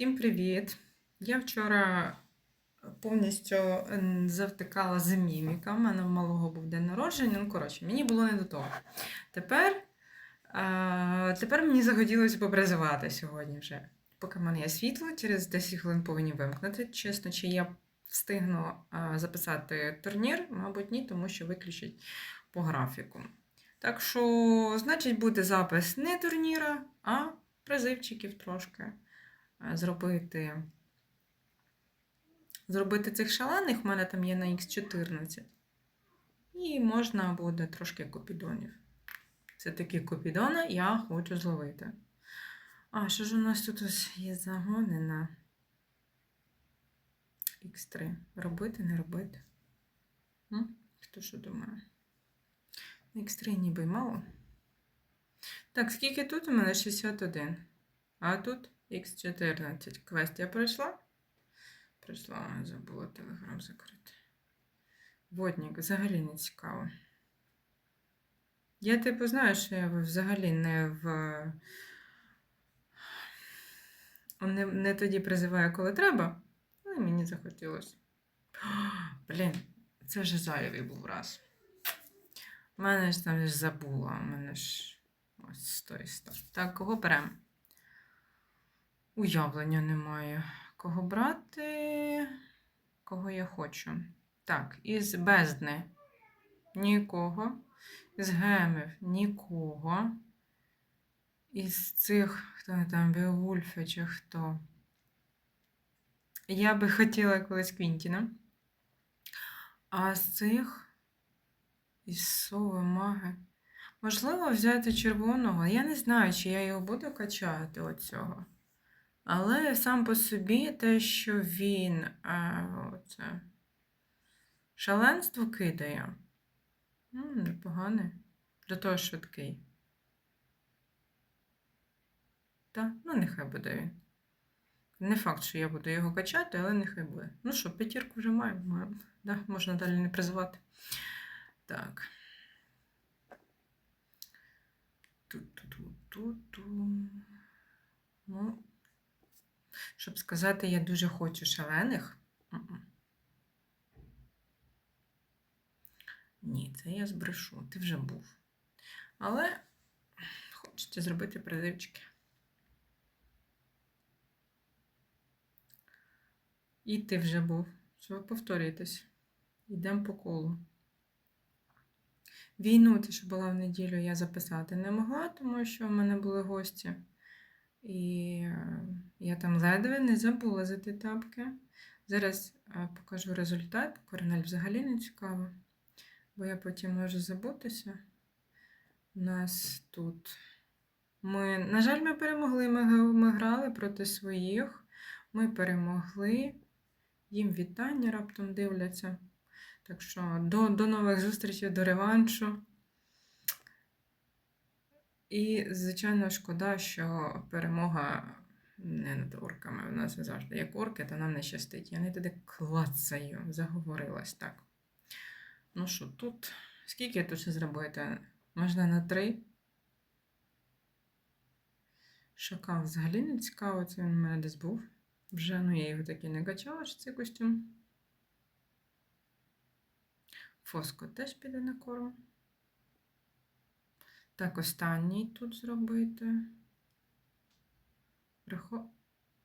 Всім привіт! Я вчора повністю завтикала з міміка. У мене в малого був день народження. Ну, коротше, мені було не до того. Тепер, а, тепер мені захотілося попризивати сьогодні вже. Поки в мене є світло, через 10 хвилин повинні вимкнути. Чесно, чи я встигну а, записати турнір? Мабуть, ні, тому що виключать по графіку. Так що, значить, буде запис не турніра, а призивчиків трошки е, зробити. Зробити цих шалених, в мене там є на Х14. І можна буде трошки копідонів. Це такі копідони я хочу зловити. А, що ж у нас тут є загони на Х3? Робити, не робити? М? Хто що думає? На Х3 ніби мало. Так, скільки тут у мене 61. А тут Х14. Квест я пройшла? Пройшла, забула телеграм закрити. Водник, взагалі не цікаво. Я типу знаю, що я взагалі не в. Не, не тоді призиваю, коли треба. І мені захотілося. Блін, це вже зайвий був раз. У мене ж там забула. У мене ж ось стой, стой. Так, кого беремо? Уявлення немає. Кого брати? Кого я хочу? Так, із бездни нікого. Із гемів нікого. Із цих, хто вони там, Беовульфи чи хто. Я би хотіла колись Квінтіна. А з цих із сови маги. Можливо, взяти червоного. Я не знаю, чи я його буду качати оцього. Але сам по собі те, що він а, оце, шаленство кидає. Ну, непогане. Для того швидкий. Та, ну нехай буде він. Не факт, що я буду його качати, але нехай буде. Ну що, п'ятірку вже маємо. маємо. Да, можна далі не призивати. Так. Ту-ту-ту-ту-ту. Ну, щоб сказати, я дуже хочу шалених. Ні, це я збрешу. Ти вже був. Але хочеться зробити призивчики. І ти вже був. Що повторюєтесь? Йдемо по колу. Війну, те, що була в неділю, я записати не могла, тому що в мене були гості. І е, я там ледве не забула за ті тапки. Зараз е, покажу результат. Корнель взагалі не цікаво, бо я потім можу забутися. У нас тут. Ми, на жаль, ми перемогли. Ми, ми грали проти своїх. Ми перемогли. Їм вітання раптом дивляться. Так що до, до нових зустрічей, до реваншу. І, звичайно, шкода, що перемога не над орками. У нас завжди як орки, то нам не щастить. Я не туди клацаю, заговорилась так. Ну що, тут? Скільки тут ще зробити? Можна на три? Шакал взагалі не цікаво, це він у мене десь був. Вже, ну я його таки не качала, що цей костюм. Фоско теж піде на корм. Так, останній тут зробити. Рахо...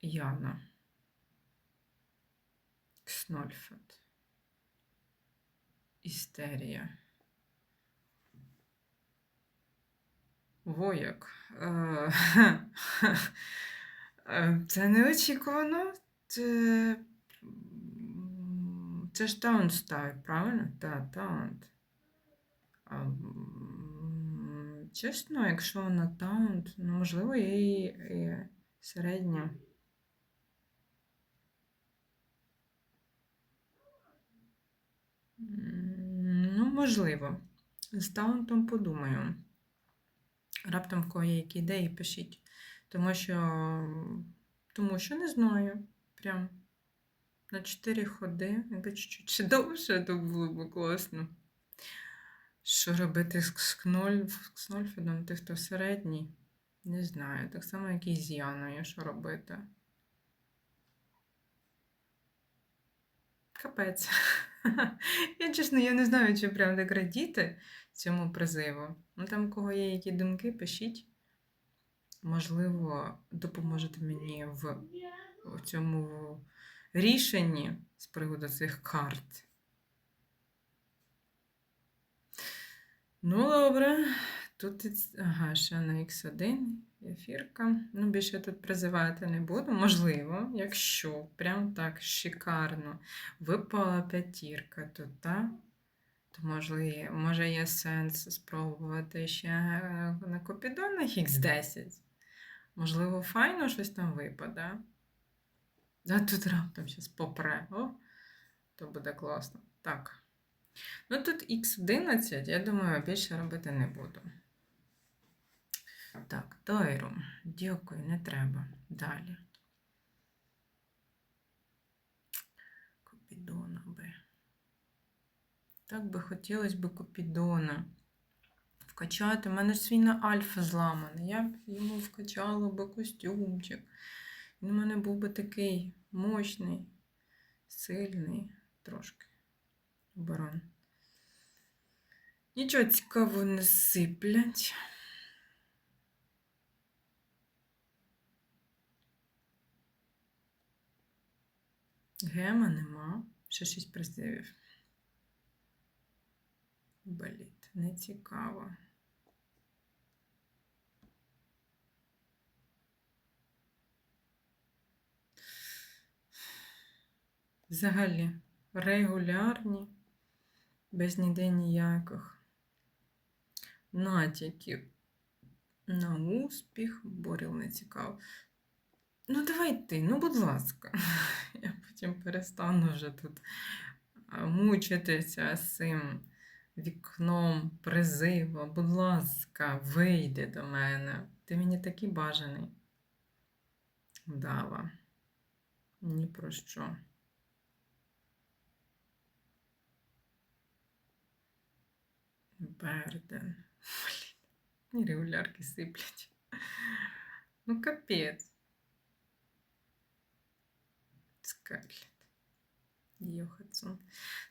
Яна. Кснольфет. Істерія. Вояк. Е, Це неочікувано. Це. Це ж таунт правильно? Так, таунт. Чесно, якщо вона таунт, ну, можливо, я її і середня. Ну, можливо. З таунтом подумаю. Раптом в кого є які ідеї, пишіть. Тому що, тому що не знаю. Прям на 4 ходи, якби чуть-чуть довше, то було б класно. Що робити з Кснольфідом, тих, хто середній? Не знаю. Так само, як і з Яною, що робити. Капець. Я чесно, я не знаю, чи прям так радіти цьому призиву. Ну там, у кого є які думки, пишіть. Можливо, допоможете мені в, в цьому рішенні з приводу цих карт. Ну, добре. Тут ага, ще на X1 ефірка. Ну, більше тут призивати не буду. Можливо, якщо прям так шикарно випала п'ятірка тут, так? То можливо, може є сенс спробувати ще е, на Копідонах X10. Можливо, файно щось там випаде. А тут раптом щось попре. О, то буде класно. Так. Ну тут X11, я думаю, більше робити не буду. Так, Дайру. Дякую, не треба. Далі. Купідона би. Так би хотілося б Купідона. Вкачати. У мене ж свій на альфа зламаний. Я б йому вкачала би костюмчик. Він у мене був би такий мощний, сильний, трошки. Баран. Нічого цікавого не сиплять. Гема нема. Ще шість призивів. Боліт. Не цікаво. Взагалі, регулярні, без ніде ніяких натяків на успіх, боріл не цікаво. Ну, давай ти, ну, будь ласка. Я потім перестану вже тут мучитися з цим вікном призиву. Будь ласка, вийди до мене. Ти мені такий бажаний. Дава. Ні про що. Берден. Блін. Регулярки сиплять. Ну, капець. Скарлет. Йохатсон.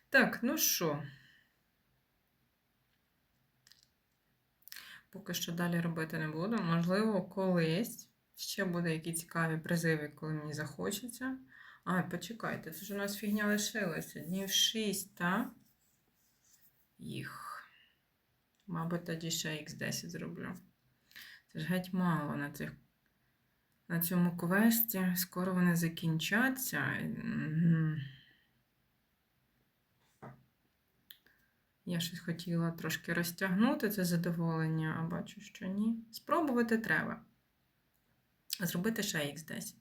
Так, ну що? Поки що далі робити не буду. Можливо, колись ще буде які цікаві призиви, коли мені захочеться. А, почекайте, це ж у нас фігня лишилася. Днів 6, так? Їх. Мабуть, тоді ще X10 зроблю. Це ж геть мало на цих на цьому квесті. Скоро вони закінчаться. Я щось хотіла трошки розтягнути це задоволення, а бачу, що ні. Спробувати треба. Зробити ще X10.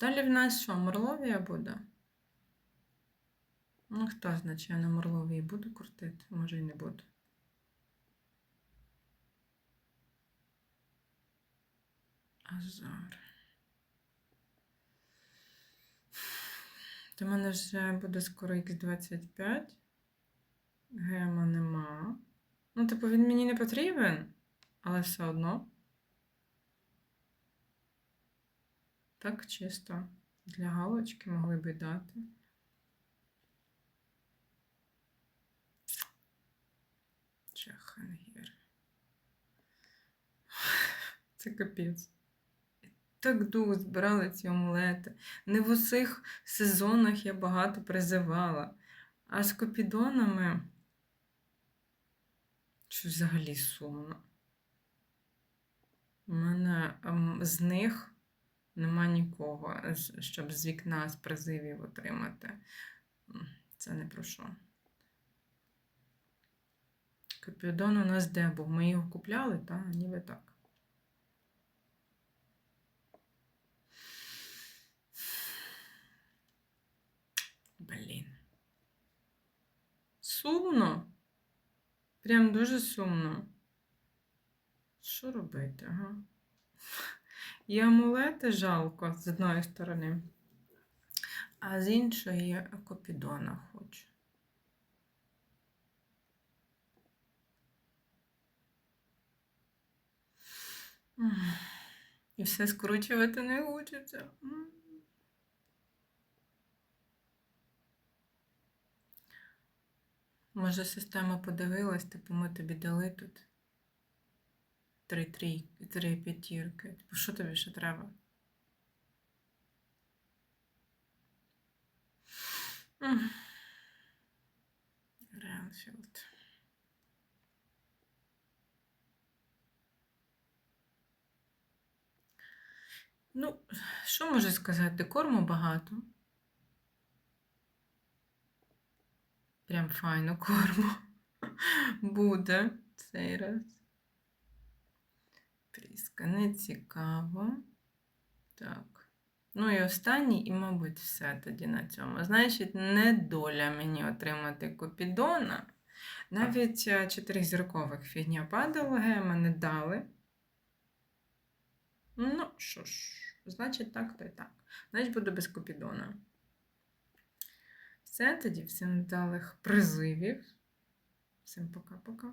Далі в нас що, Морловія буде? Ну, хто знає, я на Морловії буду крутити, може і не буду. Азар. То в мене вже буде скоро Х25. Гема нема. Ну, типу, він мені не потрібен, але все одно. Так чисто. Для галочки могли би дати. Чахангір. Це капець. Так довго збирала ці омлети. Не в усіх сезонах я багато призивала. А з копідонами що взагалі сумно. У мене ем, з них нема нікого, щоб з вікна з призивів отримати. Це не про що. Копідон у нас де був? Ми його купляли, та ніби так. Блін. Сумно. Прям дуже сумно. Що робити, ага? І амулети жалко з одної сторони, а з іншої копідона хочу. І все скручувати не хочеться. Може, система подивилась, типу ми тобі дали тут три три, п'ятірки. Типу, що тобі ще треба? Гранфілд. Ну, що можу сказати? Корму багато. Прям файно корму буде цей раз. Тріска, не цікаво. Так. Ну і останній, і, мабуть, все тоді на цьому. Значить, не доля мені отримати Купідона. Навіть е, чотиризіркових фігня падала, гема не дали. Ну, що ж, значить, так, то й так. Значить, буду без Купідона. Все, тоді всім вдалих призивів. Всім пока-пока.